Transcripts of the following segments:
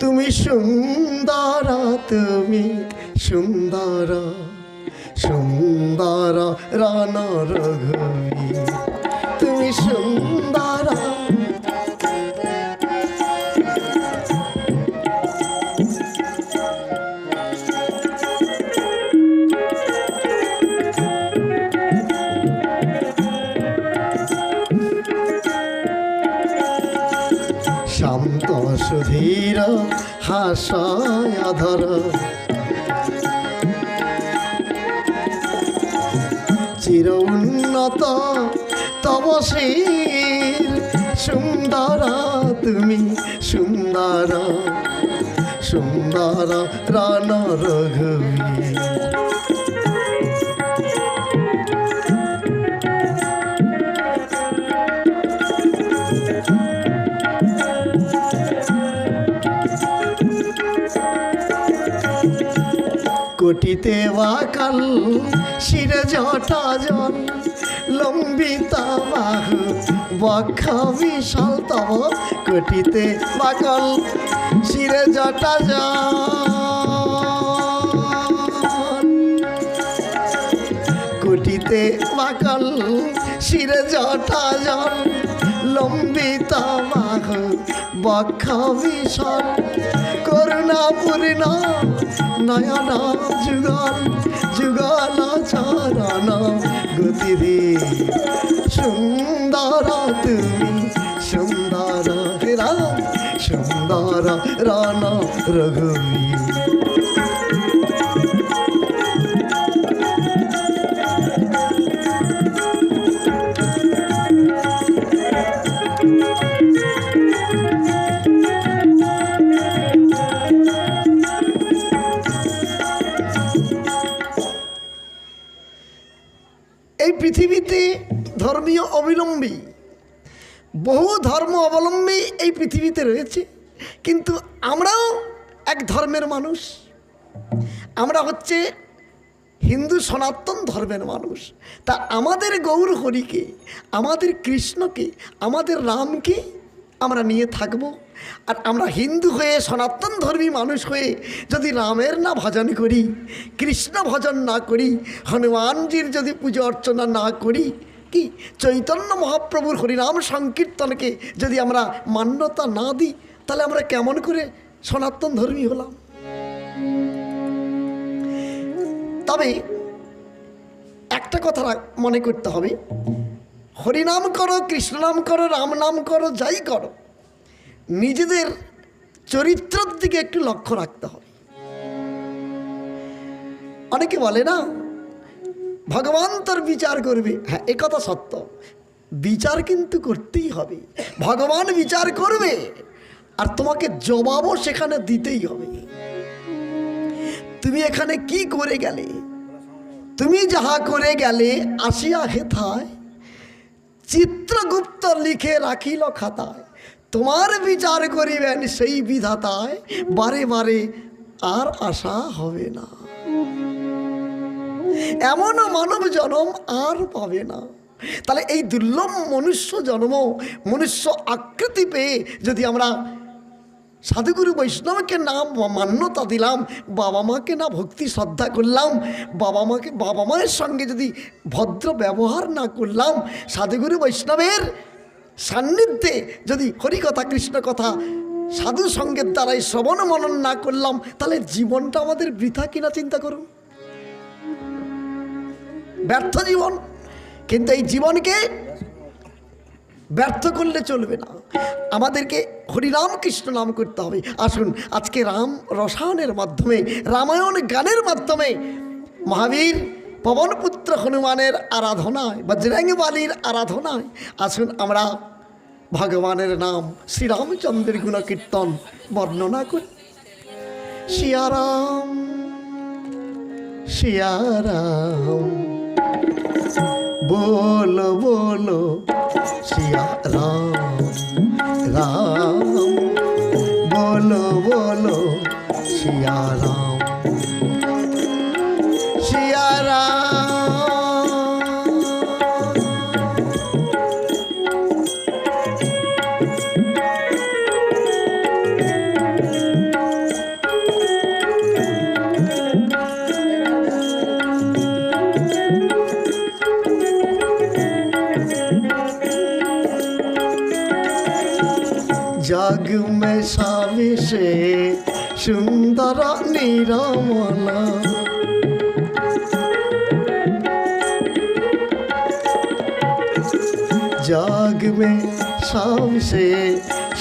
তুমি সুন্দরা তুমি সুন্দরা সুন্দর রান রঘুবীর। তুমি সুন্দর হাসায় ধর চির উন্নত তবশীর সুন্দর তুমি সুন্দর সুন্দর রান রঘুবীর কোটিতে বাকাল শিরে জটা জল লম্বিতা বাহু, বক্ষ বিশাল তব কোটিতে বাকাল শিরে জটা জল কুটিতে বাকাল শিরে জটা জল লম্বিতা মাঘ, বক্ষ ভীষণ করুণা পূর্ণ নয়ন যুগল যুগল চরণ গতিধি সুন্দর তুমি, সুন্দর হেরা, সুন্দর রণ রঘুবীর। ধর্মীয় অবলম্বী। বহু ধর্ম অবলম্বী এই পৃথিবীতে রয়েছে, কিন্তু আমরাও এক ধর্মের মানুষ। আমরা হচ্ছে হিন্দু সনাতন ধর্মের মানুষ। তা আমাদের গৌর হরিকে, আমাদের কৃষ্ণকে, আমাদের রামকে আমরা নিয়ে থাকব। আর আমরা হিন্দু হয়ে, সনাতন ধর্মী মানুষ হয়ে যদি রামের না ভজন করি, কৃষ্ণ ভজন না করি, হনুমানজির যদি পুজো অর্চনা না করি কি? চৈতন্য মহাপ্রভুর হরিনাম সংকীর্তনকে যদি আমরা মান্যতা না দিই, তাহলে আমরা কেমন করে সনাতন ধর্মী হলাম? তবে একটা কথা মনে করতে হবে। হরিনাম করো কৃষ্ণনাম করো, রাম নাম করো, যাই করো, নিজেদের চরিত্রের দিকে একটু লক্ষ্য রাখতে হবে। অনেকে বলে না ভগবান তোর বিচার করবে। হ্যাঁ এ কথা সত্য। বিচার কিন্তু করতেই হবে। ভগবান বিচার করবে, আর তোমাকে জবাবও সেখানে দিতেই হবে। তুমি এখানে কি করে গেলে? তুমি যাহা করে গেলে আসিয়া হেথায়, চিত্রগুপ্ত লিখে রাখিল খাতায়। তোমার বিচার করিবেন সেই বিধাতায়, বারে বারে আর আশা হবে না। এমনও মানব জনম আর পাবে না। তাহলে এই দুর্লভ মনুষ্য জন্ম, মনুষ্য আকৃতি পেয়ে যদি আমরা সাধুগুরু বৈষ্ণবকে না মান্যতা দিলাম, বাবা মাকে না ভক্তি শ্রদ্ধা করলাম, বাবা মাকে, বাবা মায়ের সঙ্গে যদি ভদ্র ব্যবহার না করলাম, সাধুগুরু বৈষ্ণবের সান্নিধ্যে যদি হরিকথা কৃষ্ণ কথা সাধু সঙ্গের দ্বারাই শ্রবণ মনন না করলাম, তাহলে জীবনটা আমাদের বৃথা কিনা চিন্তা করুন। ব্যর্থ জীবন। কিন্তু এই জীবনকে ব্যর্থ করলে চলবে না। আমাদেরকে হরিরাম কৃষ্ণ নাম করতে হবে। আসুন, আজকে রাম রসায়নের মাধ্যমে, রামায়ণ গানের মাধ্যমে মহাবীর পবনপুত্র হনুমানের আরাধনায় বজরঙ্গ বালির আরাধনায় আসুন আমরা ভগবানের নাম শ্রীরামচন্দ্রের গুণকীর্তন বর্ণনা করি। শিয়ারাম শিয়ারাম বলো বলো শিয়া রাম রাম বলো বলো শিয়া রাম সুন্দর নিরমলা। জগ মে সবসে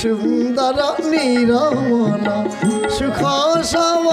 সুন্দর নিরমল। সুখ সব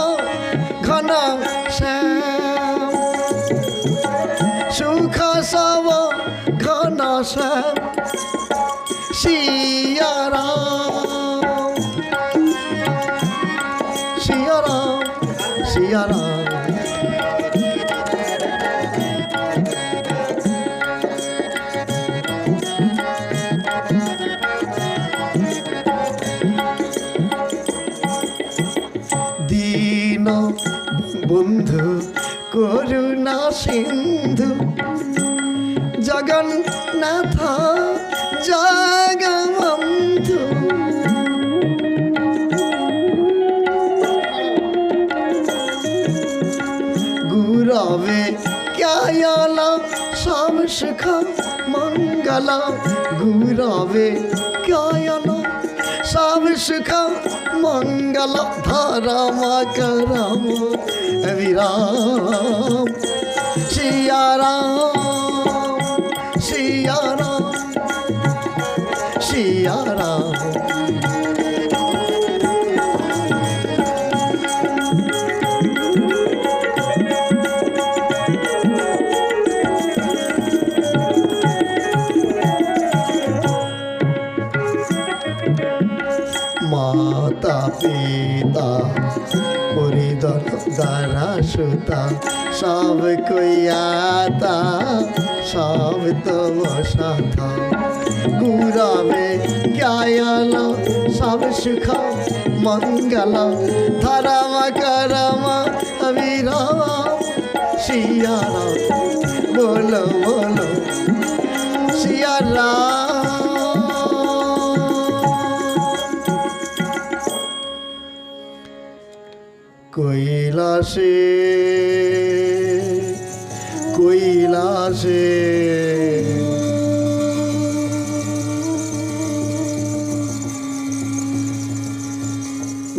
সব সুখ মঙ্গল গুরবে জ্ঞায়ল সব সুখ মঙ্গল ধরম করম বিরাম মাতা পিতা, পরিদর দ্বারা সুতা, সব কইয়াতা সব তব সাথা গুরাবে গায়াল, সব সুখ মঙ্গল, ধরম করম বিরাম শিয়ারা বলো বলো শিয়ারা কৈলাসে কৈলাসে।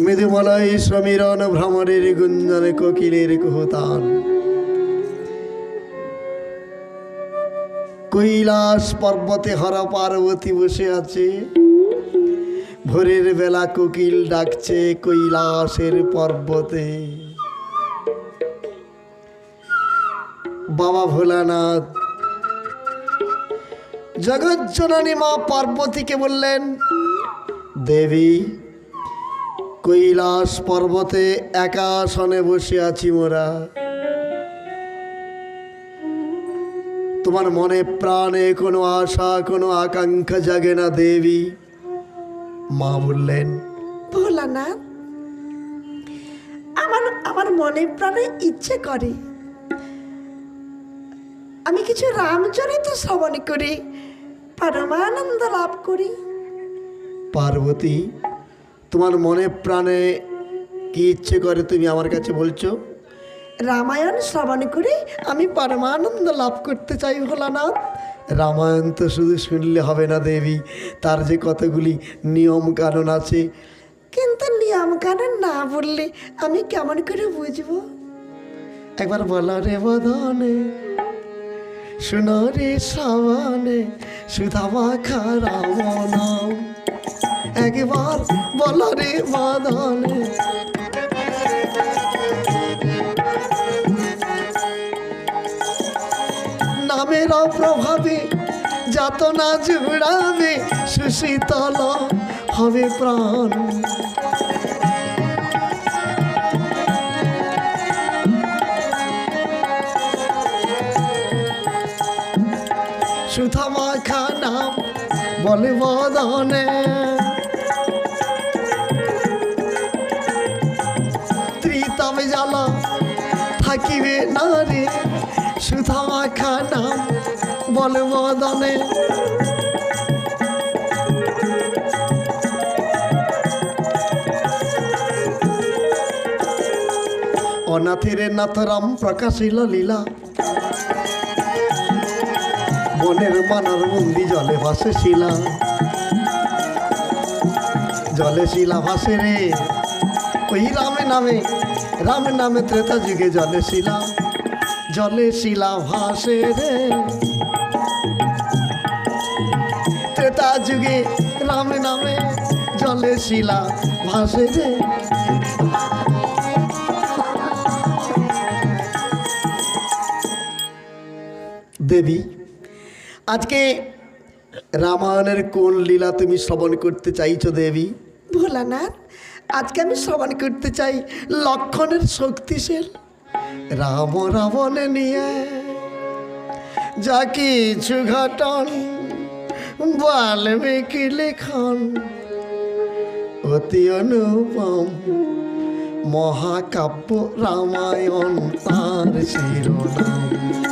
মৃদুমলয় সমীরণ ভ্রমণের গুঞ্জনে কোকিলের কুহতান কৈলাস পর্বতে হর পার্বতী বসে আছে। ভোরের বেলা কোকিল ডাকছে কৈলাসের পর্বতে। বাবা ভোলানাথ জগজ্জননী মা পার্বতীকে বললেন, দেবী, কৈলাস পর্বতে একা একাসনে বসে আছি মোরা। তোমার মনে প্রাণে কোনো আশা, কোনো আকাঙ্ক্ষা জাগে না দেবী। মা বললেন ভোলানাথ আমার আমার মনে প্রাণে ইচ্ছে করে। আমি কিছু রামচরিত শ্রবণ করি পরমানন্দ লাভ করি। পার্বতী তোমার মনে প্রাণে কি ইচ্ছে করে তুমি আমার কাছে বলছো? রামায়ণ শ্রবণ করে আমি পরমানন্দ লাভ করতে চাই ভোলানাথ। রামায়ণ তো শুধু শুনলে হবে না দেবী, তার যে কতগুলি নিয়ম কানুন আছে। কিন্তু নিয়ম কানুন না বললে আমি কেমন করে বুঝব? একবার বলো রে বদনে, শুনো রে সাবানে সুধামা খারাম নাম একবার বলো রে বদনে নামের প্রভাবে যাতনা জুড়াবে সুশীতল হবে প্রাণ। সুধামা খানাম বলে বদনে। থাকিবে না রে সুধামা খানাম বলে অনাথের নাথরাম প্রকাশিল লীলা। মনের মানার মন্দি জলে ভাসে শিলা। জলে শিলা ভাসে রে, ওই রামে নামে, রাম নামে ত্রেতা যুগে জলে শিলা। জলে শিলা ভাসে রে। ত্রেতা যুগে রাম নামে জলে শিলা ভাসে রে। দেবী। আজকে রামায়ণের কোন লীলা তুমি শ্রবণ করতে চাইছো দেবী? ভোলানাথ, আজকে আমি শ্রবণ করতে চাই লক্ষণের শক্তিশীল রাম রাবণ নিয়ে। যা কিছু ঘটন, বাল্মীকি লেখন, অতি অনুপম মহাকাব্য রামায়ণ তার শিরোনাম।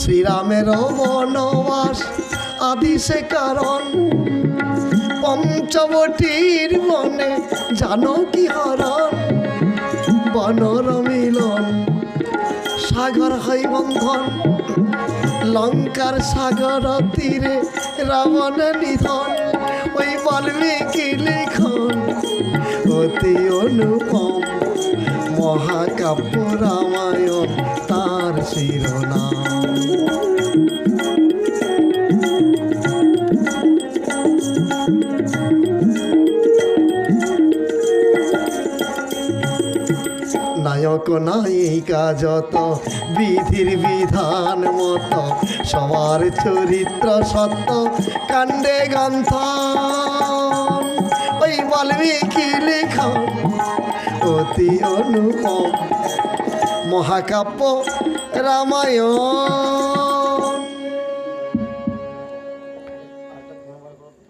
শ্রীরামের বনবাস আদি সে কারণ পঞ্চবটির মনে জানো কি হরণ? বনর মিলন, সাগর হয় বন্ধন। লঙ্কার সাগর তীরে রাবণ নিধন। ওই বাল্মীকি লিখন, অতি অনুপম। মহাকাব্য রামায়ণ, তার শিরোনাম। নায়ক নায়িকা যত, বিধির বিধান মত, সবার চরিত্র সত্য, কাণ্ডে গ্রন্থ। ওই বাল্মীকি লিখন অতি অনুপম, মহাকাব্য রামায়ণ।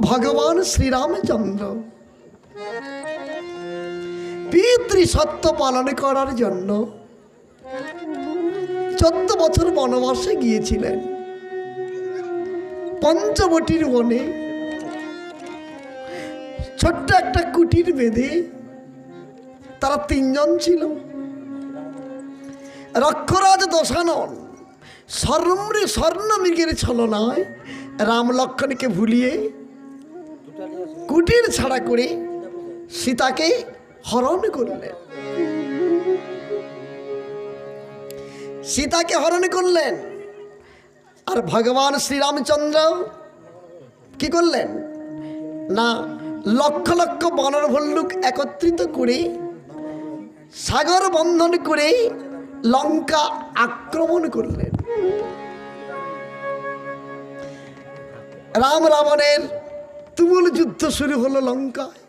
ভগবান শ্রীরামচন্দ্র। পিতৃ সত্য পালন করার জন্য চোদ্দ বছর বনবাসে গিয়েছিলেন। পঞ্চবটির বনে ছোট্ট একটা কুটির বেঁধে তারা তিনজন ছিল। রক্ষরাজ দশানন স্বর্ণে স্বর্ণ মৃগের ছলনায় রাম লক্ষণকে ভুলিয়ে কুটির ছাড়া করে সীতাকে হরণ করলেন সীতাকে হরণ করলেন। আর ভগবান শ্রীরামচন্দ্র কি করলেন? না, লক্ষ লক্ষ বানর ভল্লুক একত্রিত করে, সাগর বন্ধন করে লঙ্কা আক্রমণ করলেন। রাম রাবণের তুমুল যুদ্ধ শুরু হলো লঙ্কায়।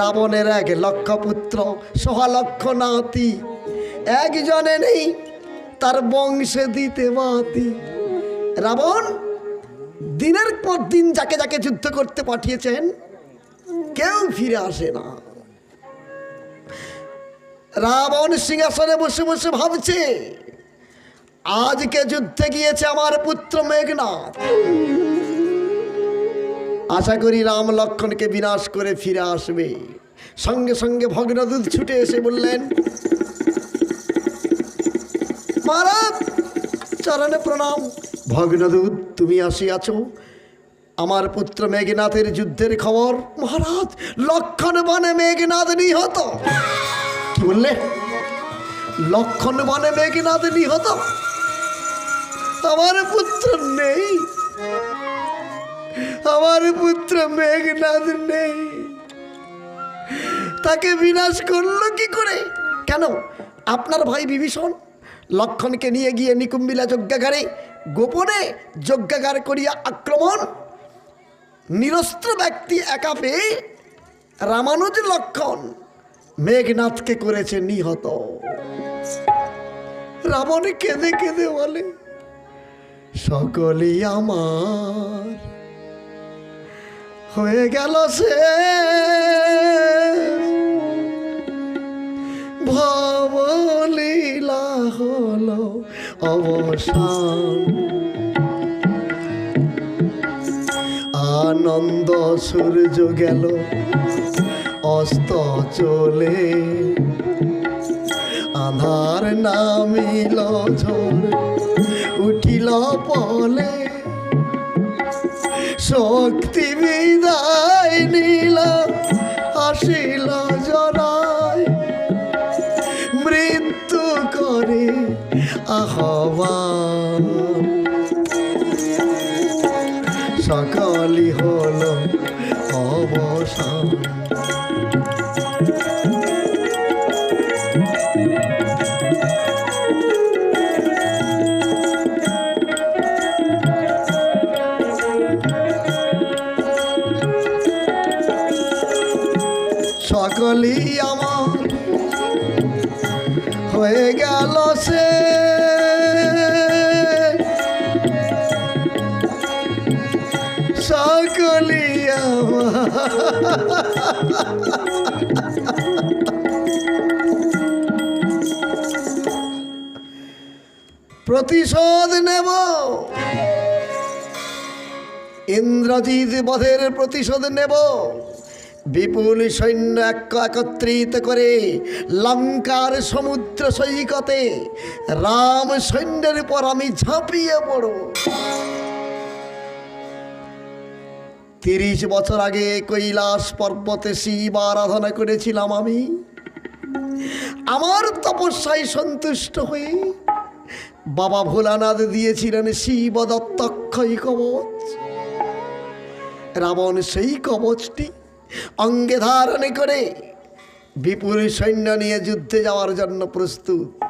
রাবণের এক লক্ষ পুত্র সোহা লক্ষ নাতি। একজনে নেই, তার বংশে দিতে মাতি রাবণ, দিনের পর দিন যাকে যাকে যুদ্ধ করতে পাঠিয়েছেন, কেউ ফিরে আসে না। রাবণ সিংহাসনে বসে বসে ভাবছে, আজকে যুদ্ধে গিয়েছে আমার পুত্র মেঘনাথ। আশা করি রাম লক্ষণকে বিনাশ করে ফিরে আসবে। সঙ্গে সঙ্গে ভগ্নদূত ছুটে এসে বললেন, মহারাজ, চরণে প্রণাম। ভগ্নদূত, তুমি আসিয়াছ। আমার পুত্র মেঘনাথের যুদ্ধের খবর। মহারাজ, লক্ষণ বনে মেঘনাথ নিহত। কি বললে? লক্ষণ বনে মেঘনাথ নিহত? আমার পুত্র নেই। আমার পুত্র মেঘনাথ নেই। তাকে বিনাশ করল কি করে? কেন? আপনার ভাই বিভীষণ লক্ষণকে নিয়ে গিয়ে নিকুম্বিলা যজ্ঞাগারে গোপনে যজ্ঞাগার করিয়া আক্রমণ? নিরস্ত্র ব্যক্তি একা পেয়ে রামানুজ লক্ষণ মেঘনাথকে করেছে নিহত। রাবণ কেঁদে কেঁদে বলে, সকলই আমার হয়ে গেল সে। ভবলীলা হলো অবসান। আনন্দ সূর্য গেল, অস্ত চলে। আধার নামিল ঝোর উঠিল পলে। শক্তি বিদায় নীল আসিল জরায় মৃত্যু করে আহ্বান। প্রতিশোধ নেব। ইন্দ্রজিৎ বধের প্রতিশোধ নেব। বিপুল সৈন্য একত্রিত করে লঙ্কার সমুদ্র সৈকতে রাম সৈন্যের উপর আমি ঝাঁপিয়ে পড়ব। তিরিশ বছর আগে কৈলাস পর্বতে শিব আরাধনা করেছিলাম আমি। আমার তপস্যায় সন্তুষ্ট হয়ে বাবা ভোলানাথ দিয়েছিলেন শিব দত্তক্ষয় কবচ। রাবণ সেই কবচটি অঙ্গে ধারণ করে বিপুল সৈন্য নিয়ে যুদ্ধে যাওয়ার জন্য প্রস্তুত।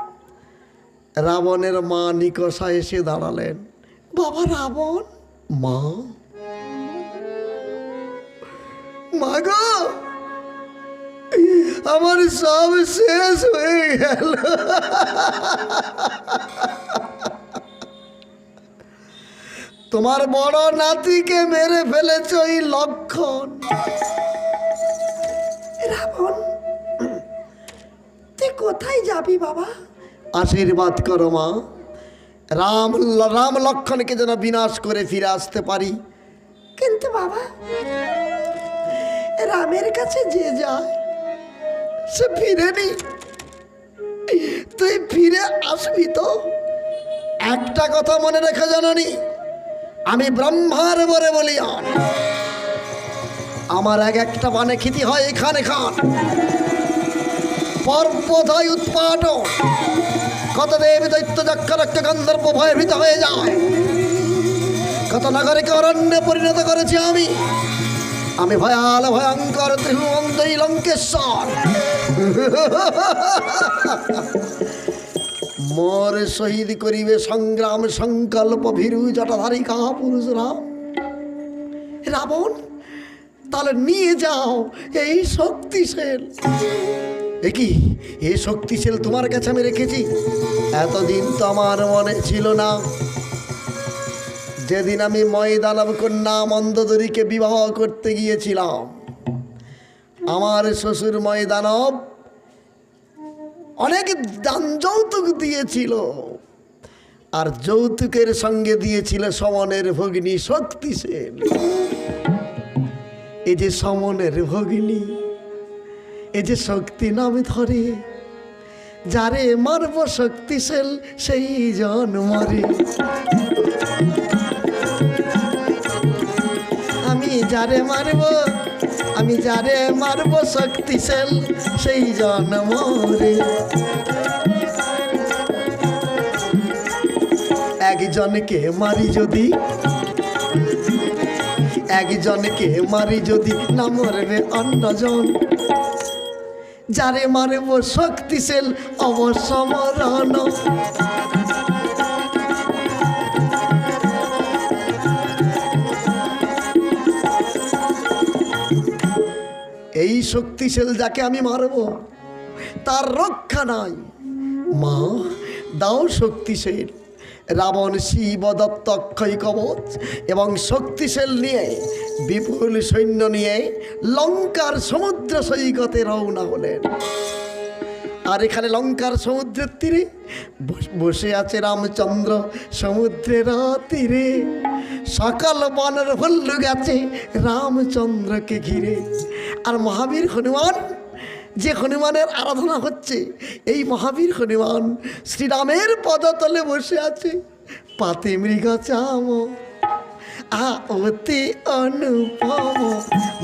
রাবণের মা নিকষা এসে দাঁড়ালেন। বাবা রাবণ, মা? মা গো! আমার সব শেষ হয়ে গেল। তোমার বড় নাতিকে মেরে ফেলেছ ওই লক্ষণ। রাবণ তুই কোথায় যাবি বাবা? আশীর্বাদ করো মা। রাম রাম লক্ষণকে যেন বিনাশ করে ফিরে আসতে পারি। কিন্তু বাবা রামের কাছে যে যায় সে ফিরে নি তুই ফিরে আসবি তো? একটা কথা মনে রেখে জানানি, আমি ব্রহ্মার বরে বলি আর। আমার এক একটা মানে খিতি হয় এখানে খান। পর্বত হয় উৎপাটন কত দেবী দৈত্য যক্ষ রক্ত গন্ধর্ব ভয়ভীত হয়ে যায়। কত নগরীকে অরণ্যে পরিণত করেছি আমি। আমি ভয়াল, ভয়ঙ্কর ত্রিভুবন্তই লঙ্কেশ্বর মোর শহীদ করিবে সংগ্রাম সংকল্প ভীরু জটাধারী কাহা পুরুষ রাম রাবণ, তাহলে নিয়ে যাও এই শক্তিশীল এ কি? এ শক্তিশীল তোমার কাছে আমি রেখেছি? এতদিন তো আমার মনে ছিল না। যেদিন আমি ময়দানব কন্যা মন্দদরীকে বিবাহ করতে গিয়েছিলাম আমার শ্বশুর ময়দানব অনেক দান যৌতুক দিয়েছিল। আর যৌতুকের সঙ্গে দিয়েছিল সমনের ভগিনী শক্তিশীল এই যে সমনের ভগিনী, এই যে শক্তি নামে ধরে, যারে মারব শক্তিশীল সেই জন মরে। আমি যারে মারব আমি যারে মারব শক্তিশাল সেই জন মরে একজনকে মারি যদি, একজনকে মারি যদি না মরবে অন্যজন যারে মারব শক্তিশাল অবশ্য এই শক্তিশাল যাকে আমি মারব, তার রক্ষা নাই। মা, দাও শক্তিশীল। রাবণ, শিব, দত্ত কবচ এবং শক্তিশীল নিয়ে, বিপুল সৈন্য নিয়ে লঙ্কার সমুদ্র সৈকতে রওনা হলেন। আর এখানে লঙ্কার সমুদ্রের তীরে বস- বসে আছে রামচন্দ্র সমুদ্রের তীরে। সকাল বানর ভল্লু গেছে রামচন্দ্রকে ঘিরে। আর মহাবীর হনুমান, যে হনুমানের আরাধনা হচ্ছে, এই মহাবীর হনুমান শ্রীরামের পদতলে বসে আছে। পাতে মৃগ চাম আ অতি অনুপম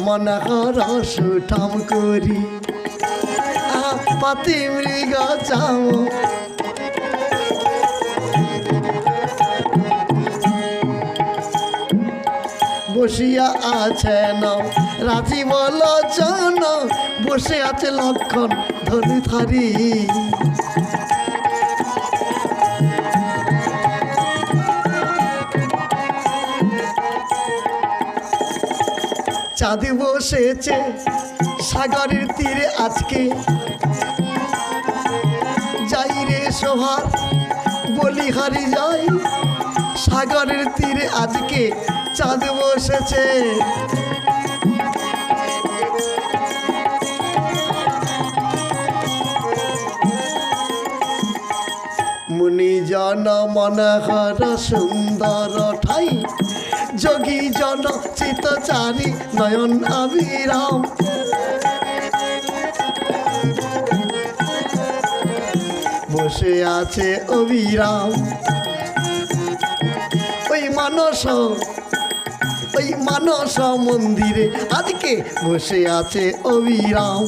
মনহর সুঠাম করি। পাতি মৃগ চাম বসিয়া আছেন রাজীব লোচন বসে আছে লক্ষণ ধনু থারি। চাঁদি বসেছে সাগরের তীরে আজকে। যাই রে সোহার বলিহারি যাই, সাগরের তীরে আজকে চাঁদ বসেছে। মুনি জন মনোহর সুন্দর ঠাই। যোগী জন চিতচারী নয়ন আবিরাম। বসে আছে অবিরাম। ওই মানস ওই মানস মন্দিরে আজকে বসে আছে অবিরাম।